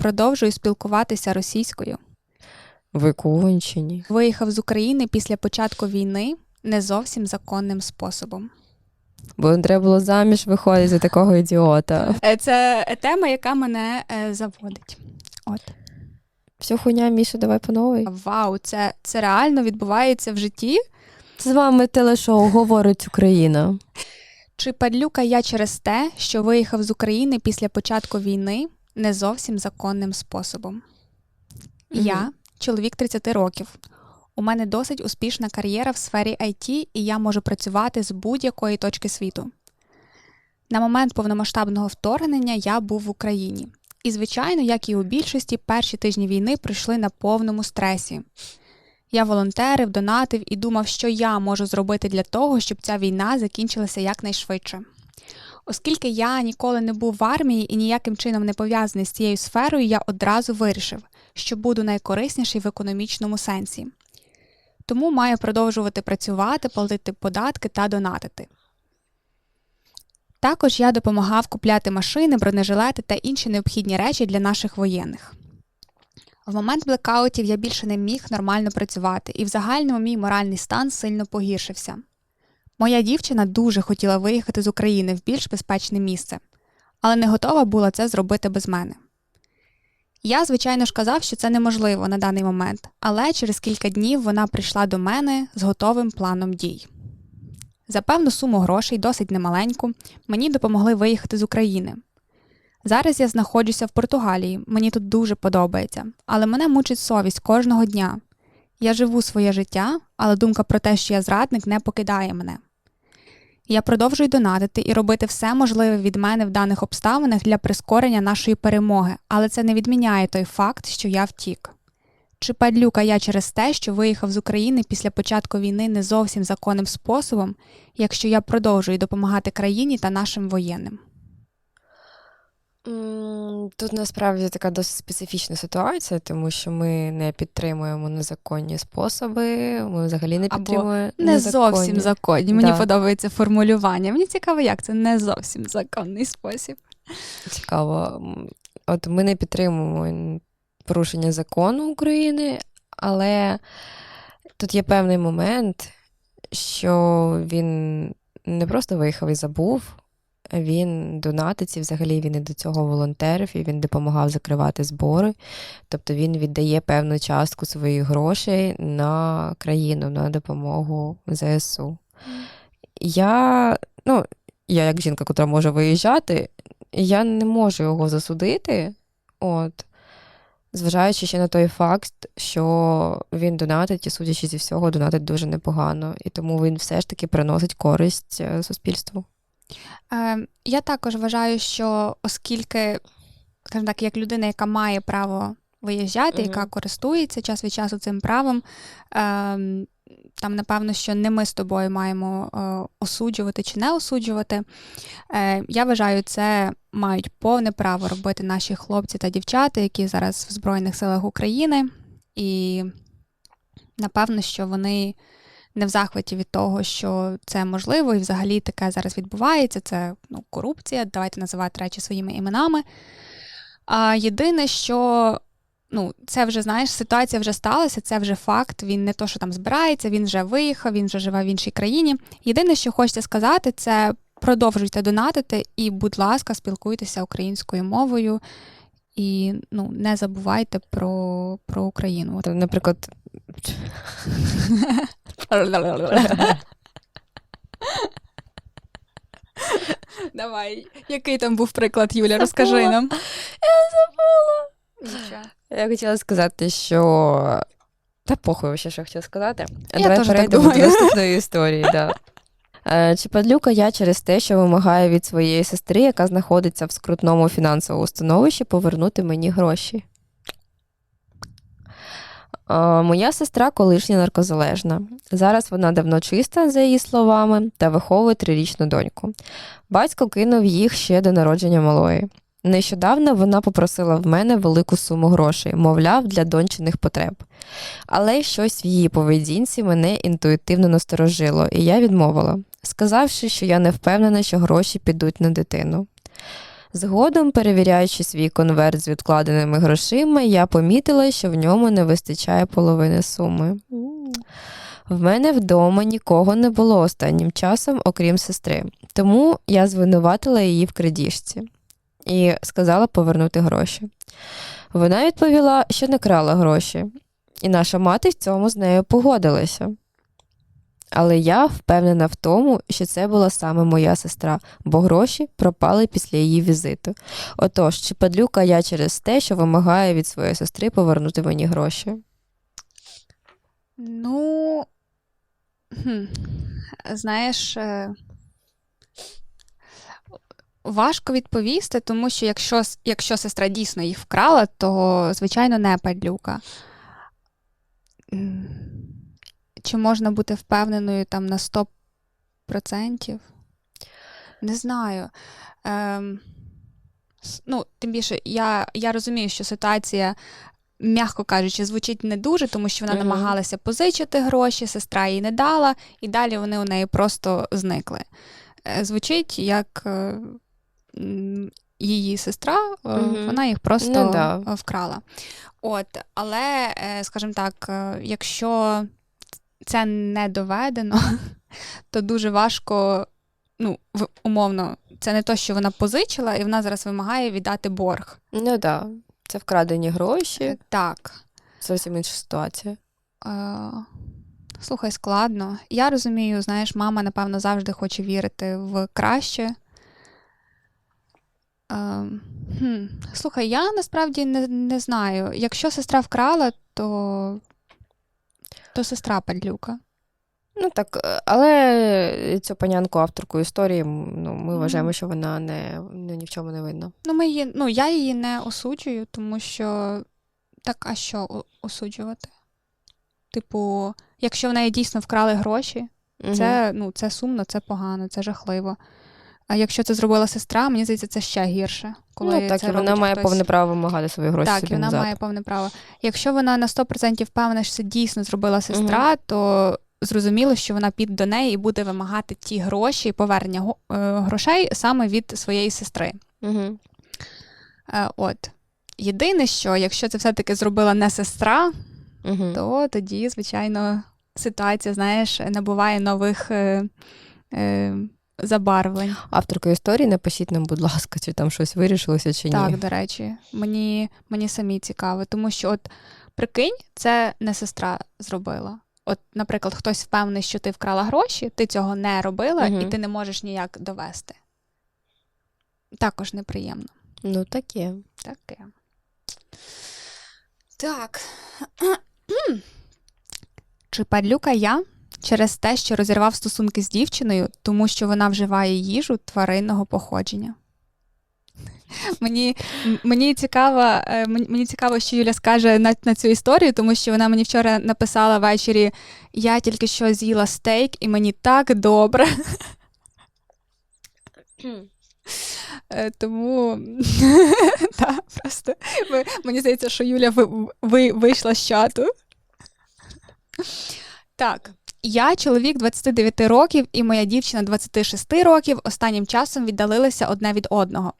продовжую спілкуватися російською. Ви кончені. Виїхав з України після початку війни не зовсім законним способом. Бо треба було заміж виходити за такого ідіота. Е, Це тема, яка мене е, заводить. От. Все хуйня, Міша, давай по новій. Вау, це, це реально відбувається в житті. З вами телешоу Говорить Україна. Чи падлюка я через те, що виїхав з України після початку війни не зовсім законним способом? Я чоловік 30 років. У мене досить успішна кар'єра в сфері IT, і я можу працювати з будь-якої точки світу. На момент повномасштабного вторгнення я був в Україні. І, звичайно, як і у більшості, перші тижні війни пройшли на повному стресі. Я волонтерив, донатив і думав, що я можу зробити для того, щоб ця війна закінчилася якнайшвидше. Оскільки я ніколи не був в армії і ніяким чином не пов'язаний з цією сферою, я одразу вирішив, що буду найкорисніший в економічному сенсі. Тому маю продовжувати працювати, платити податки та донатити. Також я допомагав купляти машини, бронежилети та інші необхідні речі для наших воєнних. В момент блекаутів я більше не міг нормально працювати, і в загальному мій моральний стан сильно погіршився. Моя дівчина дуже хотіла виїхати з України в більш безпечне місце, але не готова була це зробити без мене. Я, звичайно ж, казав, що це неможливо на даний момент, але через кілька днів вона прийшла до мене з готовим планом дій. За певну суму грошей, досить немаленьку, мені допомогли виїхати з України. Зараз я знаходжуся в Португалії, мені тут дуже подобається, але мене мучить совість кожного дня. Я живу своє життя, але думка про те, що я зрадник, не покидає мене. Я продовжую донатити і робити все можливе від мене в даних обставинах для прискорення нашої перемоги, але це не відміняє той факт, що я втік. Чи падлюка я через те, що виїхав з України після початку війни не зовсім законним способом, якщо я продовжую допомагати країні та нашим воєнним? Тут насправді така досить специфічна ситуація, тому що ми не підтримуємо незаконні способи, ми взагалі не Або підтримуємо Не незаконні. зовсім законні. Мені Да. подобається формулювання. Мені цікаво, як це не зовсім законний спосіб. Цікаво. От ми не підтримуємо порушення закону України, але тут є певний момент, що він не просто виїхав і забув. Він донатить, взагалі він і до цього волонтерів, і він допомагав закривати збори. Тобто він віддає певну частку своїх грошей на країну, на допомогу ЗСУ. Я, ну, я як жінка, яка може виїжджати, я не можу його засудити, от, зважаючи ще на той факт, що він донатить, і судячи зі всього, донатить дуже непогано. І тому він все ж таки приносить користь е, суспільству. Е, я також вважаю, що оскільки, скажімо так, як людина, яка має право виїжджати, яка користується час від часу цим правом, е, там, напевно, що не ми з тобою маємо е, осуджувати чи не осуджувати. Е, я вважаю, це мають повне право робити наші хлопці та дівчата, які зараз в Збройних силах України. І напевно, що вони не в захваті від того, що це можливо, і взагалі таке зараз відбувається. Це ну, корупція, давайте називати речі своїми іменами. А єдине, що ну, це вже, знаєш, ситуація вже сталася, це вже факт. Він не то, що там збирається, він вже виїхав, він вже живе в іншій країні. Єдине, що хочеться сказати, це продовжуйте донатити і, будь ласка, спілкуйтеся українською мовою. І ну, не забувайте про, про Україну. Наприклад, Давай, який там був приклад, Юля? Розкажи Забула. нам. я хотіла сказати, що. Та похуй, ще що я хотіла сказати. Я Давай теж так перейдемо до наступної історії. Да. Е, Чи падлюка я через те, що вимагаю від своєї сестри, яка знаходиться в скрутному фінансовому становищі, повернути мені гроші? Е, Моя сестра колишня наркозалежна. Зараз вона давно чиста, за її словами, та виховує трирічну доньку. Батько кинув їх ще до народження малої. Нещодавно вона попросила в мене велику суму грошей, мовляв, для дончиних потреб. Але щось в її поведінці мене інтуїтивно насторожило, і я відмовила, сказавши, що я не впевнена, що гроші підуть на дитину. Згодом, перевіряючи свій конверт з відкладеними грошима, я помітила, що в ньому не вистачає половини суми. В мене вдома нікого не було останнім часом, окрім сестри, тому я звинуватила її в крадіжці і сказала повернути гроші. Вона відповіла, що не крала гроші, і наша мати в цьому з нею погодилася. Але я впевнена в тому, що це була саме моя сестра, бо гроші пропали після її візиту. Отож, чи падлюка я через те, що вимагаю від своєї сестри повернути мені гроші? Ну, знаєш, е, важко відповісти, тому що якщо, якщо сестра дійсно їх вкрала, то, звичайно, не падлюка. Чи можна бути впевненою там на 100%? Не знаю. Ем, ну, тим більше, я, я розумію, що ситуація м'яко кажучи, звучить не дуже, тому що вона намагалася позичити гроші, сестра їй не дала, і далі вони у неї просто зникли. Е, Звучить як е, її сестра, е, вона їх просто Ну да. вкрала. От, але, скажімо так, якщо це не доведено, то дуже важко, ну, умовно, це не то, що вона позичила, і вона зараз вимагає віддати борг. Ну так, да. це вкрадені гроші, Е, Так. зовсім інша ситуація. Е, Слухай, складно. Я розумію, знаєш, мама, напевно, завжди хоче вірити в краще. Е, хм. Слухай, я насправді не, не знаю. Якщо сестра вкрала, то, то сестра падлюка. Ну так, е, але цю панянку авторку історії, ну, ми Мгм. вважаємо, що вона не, не ні в чому не винна. Ну, ми її, ну, я її не осуджую, тому що так, а що осуджувати? Типу, якщо в неї дійсно вкрали гроші. Це, ну, це сумно, це погано, це жахливо. А якщо це зробила сестра, мені здається, це ще гірше. Коли ну, так, це і вона має хтось. повне право вимагати свої гроші Так, собі і вона назад. має повне право. Якщо вона на 100% впевнена, що це дійсно зробила сестра, то зрозуміло, що вона піде до неї і буде вимагати ті гроші і повернення е, грошей саме від своєї сестри. Угу. От. Єдине, що якщо це все-таки зробила не сестра, Угу. то тоді, звичайно, ситуація, знаєш, набуває нових е, е, забарвлень. Авторка історії, напишіть нам, будь ласка, чи там щось вирішилося, чи ні. Так, до речі, мені, мені самі цікаво, тому що, от прикинь, це не сестра зробила. От, наприклад, хтось впевнений, що ти вкрала гроші, ти цього не робила, і ти не можеш ніяк довести. Також неприємно. Ну, таке. Таке. Так. Чи падлюка я через те, що розірвав стосунки з дівчиною, тому що вона вживає їжу тваринного походження? Мені, мені, цікаво, е, мені, цікаво, що Юля скаже на, на цю історію, тому що вона мені вчора написала ввечері: я тільки що з'їла стейк, і мені так добре. Е, Тому та, просто мені здається, що Юля ви, ви, вийшла з чату. Так. Я чоловік 29 років і моя дівчина 26 років останнім часом віддалилися одне від одного.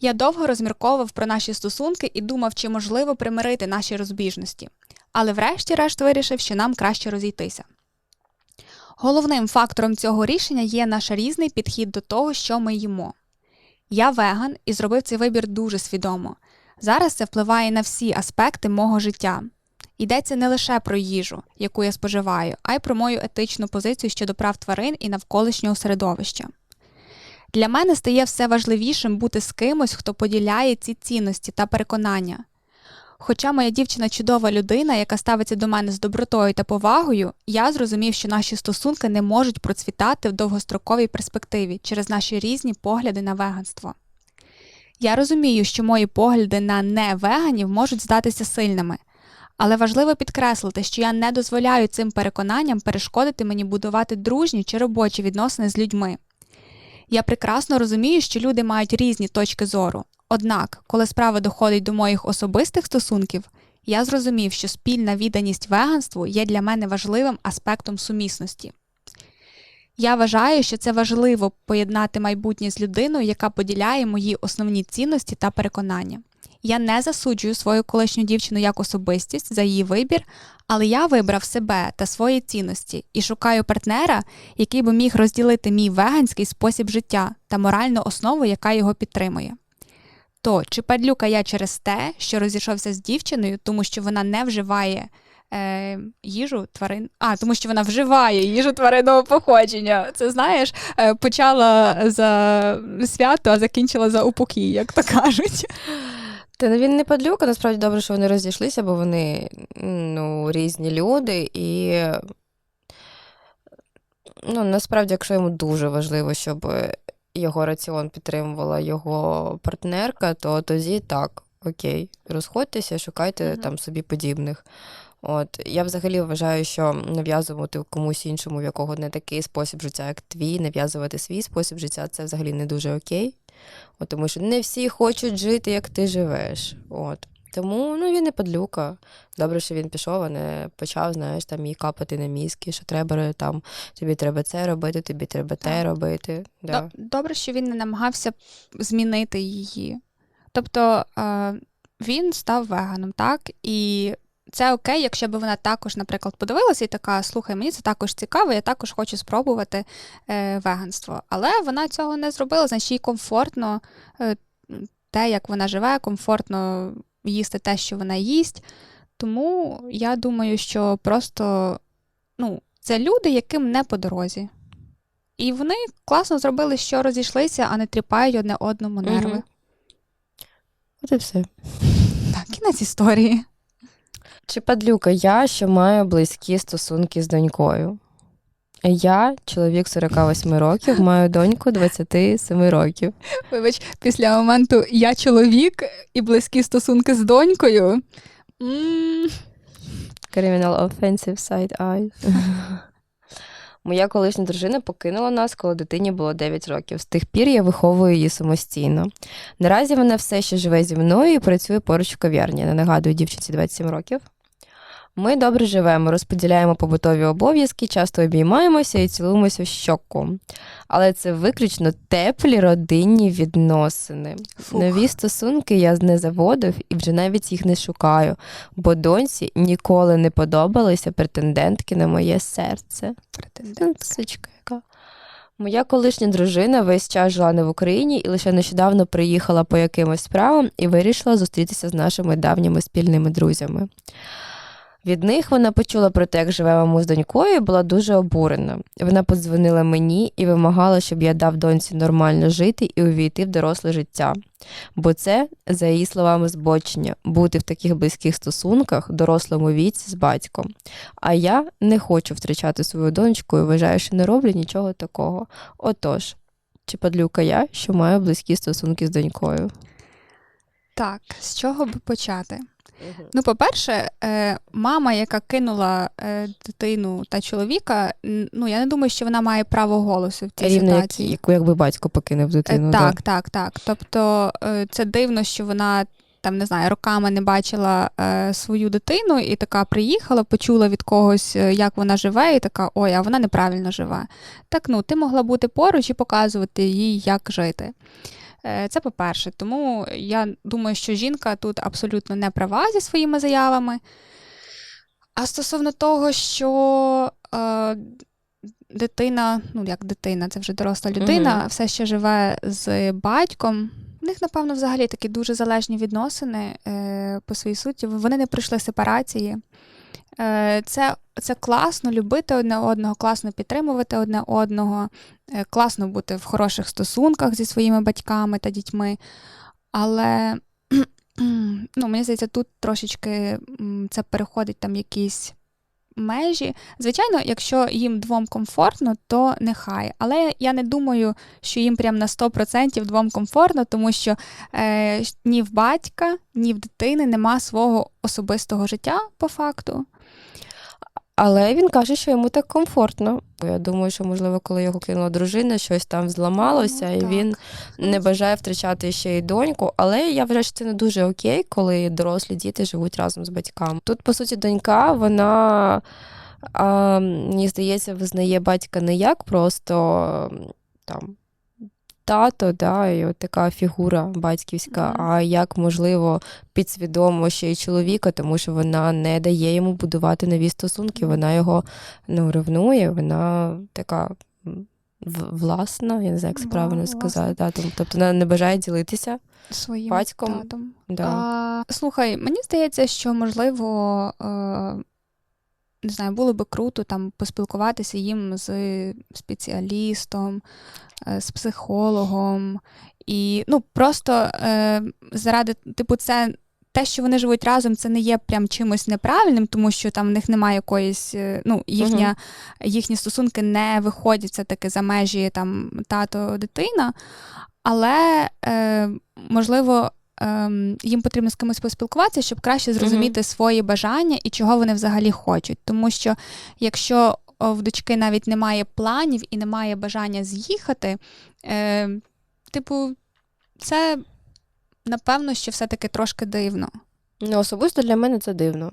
Я довго розмірковував про наші стосунки і думав, чи можливо примирити наші розбіжності. Але врешті-решт вирішив, що нам краще розійтися. Головним фактором цього рішення є наш різний підхід до того, що ми їмо. Я веган і зробив цей вибір дуже свідомо. Зараз це впливає на всі аспекти мого життя. Йдеться не лише про їжу, яку я споживаю, а й про мою етичну позицію щодо прав тварин і навколишнього середовища. Для мене стає все важливішим бути з кимось, хто поділяє ці цінності та переконання. Хоча моя дівчина чудова людина, яка ставиться до мене з добротою та повагою, я зрозумів, що наші стосунки не можуть процвітати в довгостроковій перспективі через наші різні погляди на веганство. Я розумію, що мої погляди на невеганів можуть здатися сильними, але важливо підкреслити, що я не дозволяю цим переконанням перешкодити мені будувати дружні чи робочі відносини з людьми. Я прекрасно розумію, що люди мають різні точки зору. Однак, коли справа доходить до моїх особистих стосунків, я зрозумів, що спільна відданість веганству є для мене важливим аспектом сумісності. Я вважаю, що це важливо поєднати майбутнє з людиною, яка поділяє мої основні цінності та переконання. Я не засуджую свою колишню дівчину як особистість за її вибір, але я вибрав себе та свої цінності і шукаю партнера, який би міг розділити мій веганський спосіб життя та моральну основу, яка його підтримує. То чи падлюка я через те, що розійшовся з дівчиною, тому що вона не вживає е, їжу тварин. А, тому що вона вживає їжу тваринного походження. Це знаєш, е, почала за свято, а закінчила за упокій, як то кажуть. Та ну, він не падлюка, насправді добре, що вони розійшлися, бо вони ну, різні люди. І ну, насправді, якщо йому дуже важливо, щоб його раціон підтримувала його партнерка, то тоді так, окей, розходьтеся, шукайте Мгм. там собі подібних. От я взагалі вважаю, що нав'язувати комусь іншому, в якого не такий спосіб життя, як твій, нав'язувати свій спосіб життя, це взагалі не дуже окей. От, тому що не всі хочуть жити, як ти живеш. От. Тому ну, він не падлюка. Добре, що він пішов, а не почав, знаєш, там їй капати на мізки, що треба там, тобі треба це робити, тобі треба те Так. робити. Да. Добре, що він не намагався змінити її. Тобто е, він став веганом, так? І це окей, якщо б вона також, наприклад, подивилася і така: слухай, мені це також цікаво, я також хочу спробувати е, веганство. Але вона цього не зробила, значить їй комфортно е, те, як вона живе, комфортно їсти те, що вона їсть. Тому я думаю, що просто ну, це люди, яким не по дорозі. І вони класно зробили, що розійшлися, а не тріпають одне одному нерви. Мгм. От і все. Так, кінець історії. Чи падлюка я, що маю близькі стосунки з донькою? Я, чоловік 48 років, маю доньку 27 років. Вибач, після моменту я чоловік і близькі стосунки з донькою. м Criminal offensive side eye. Моя колишня дружина покинула нас, коли дитині було 9 років. З тих пір я виховую її самостійно. Наразі вона все ще живе зі мною і працює поруч в кав'ярні. Не нагадую дівчинці 27 років. Ми добре живемо, розподіляємо побутові обов'язки, часто обіймаємося і цілуємося в щоку. Але це виключно теплі родинні відносини. Фух. Нові стосунки я не заводив і вже навіть їх не шукаю, бо доньці ніколи не подобалися претендентки на моє серце. Претендент. Сучка яка. Моя колишня дружина весь час жила не в Україні і лише нещодавно приїхала по якимось справам і вирішила зустрітися з нашими давніми спільними друзями. Від них вона почула про те, як живе маму з донькою, і була дуже обурена. Вона подзвонила мені і вимагала, щоб я дав доньці нормально жити і увійти в доросле життя. Бо це, за її словами, збочення бути в таких близьких стосунках дорослому віці з батьком. А я не хочу втрачати свою донечку і вважаю, що не роблю нічого такого. Отож, чи падлюка я, що маю близькі стосунки з донькою? Так, з чого би почати? Ну, по-перше, е, мама, яка кинула е, дитину та чоловіка, ну я не думаю, що вона має право голосу в цій Рівно як, ситуації. яку якби батько покинув Е, дитину. да. так, так, так. Тобто це дивно, що вона там не знаю, роками не бачила свою дитину, і така приїхала, почула від когось, як вона живе, і така, ой, а вона неправильно живе. Так, ну, ти могла бути поруч і показувати їй, як жити. Е, Це по-перше. Тому я думаю, що жінка тут абсолютно не права зі своїми заявами. А стосовно того, що е, дитина, ну як дитина, це вже доросла людина, Мгм. все ще живе з батьком. В них, напевно, взагалі такі дуже залежні відносини е, по своїй суті. Вони не пройшли сепарації. Е, це, це класно любити одне одного, класно підтримувати одне одного, е, класно бути в хороших стосунках зі своїми батьками та дітьми. Але ну, мені здається, тут трошечки це переходить там якісь межі. Звичайно, якщо їм двом комфортно, то нехай. Але я не думаю, що їм прям на 100% двом комфортно, тому що е, ні в батька, ні в дитини нема свого особистого життя по факту. Але він каже, що йому так комфортно. Я думаю, що, можливо, коли його кинула дружина, щось там зламалося, Ну, і він не бажає втрачати ще й доньку. Але я вважаю, що це не дуже окей, коли дорослі діти живуть разом з батьками. Тут, по суті, донька, вона а, мені здається, визнає батька не як просто там. Тато, да, і от така фігура батьківська, Мгм. а як можливо підсвідомо ще й чоловіка, тому що вона не дає йому будувати нові стосунки, вона його ну, ревнує, вона така власна, я не знаю, як це правильно власна. сказати. Да, тобто вона не бажає ділитися. своїм Батьком. татом. Да. А, слухай, мені здається, що можливо, е, не знаю, було би круто там поспілкуватися їм з спеціалістом, е, з психологом. І ну, просто е, заради, типу, це. Те, що вони живуть разом, це не є прям чимось неправильним, тому що там в них немає якоїсь, е, ну, їхня, їхні стосунки не виходять все-таки за межі там тато-дитина. Але е, можливо, ем, їм потрібно з кимось поспілкуватися, щоб краще зрозуміти свої бажання і чого вони взагалі хочуть. Тому що якщо в дочки навіть немає планів і немає бажання з'їхати, е, типу, це напевно, що все-таки трошки дивно. Ну, особисто для мене це дивно.